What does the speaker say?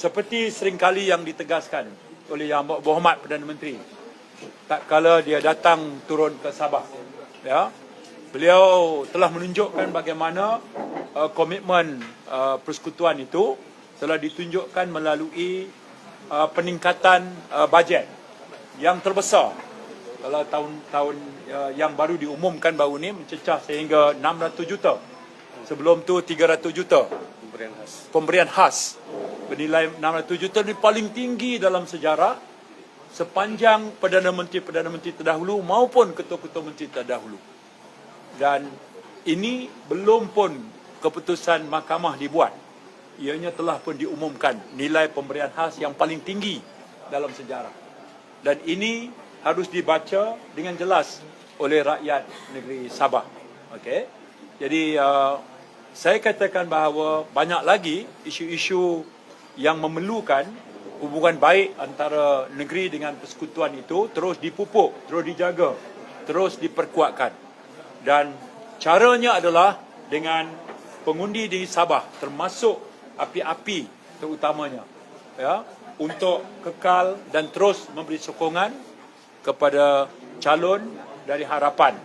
seperti seringkali yang ditegaskan oleh Yang Berhormat Perdana Menteri. Tak kala dia datang turun ke Sabah ya beliau telah menunjukkan bagaimana uh, komitmen uh, persekutuan itu telah ditunjukkan melalui uh, peningkatan uh, bajet yang terbesar kalau tahun-tahun uh, yang baru diumumkan baru ni mencecah sehingga 600 juta. Sebelum tu 300 juta. Pemberian khas. pemberian khas bernilai 600 juta ini paling tinggi dalam sejarah sepanjang Perdana Menteri-Perdana Menteri terdahulu maupun Ketua-Ketua Menteri terdahulu. Dan ini belum pun keputusan mahkamah dibuat. Ianya telah pun diumumkan nilai pemberian khas yang paling tinggi dalam sejarah. Dan ini harus dibaca dengan jelas oleh rakyat negeri Sabah. Okey. Jadi uh, saya katakan bahawa banyak lagi isu-isu yang memerlukan hubungan baik antara negeri dengan persekutuan itu terus dipupuk, terus dijaga, terus diperkuatkan. Dan caranya adalah dengan pengundi di Sabah termasuk api-api terutamanya ya untuk kekal dan terus memberi sokongan kepada calon dari harapan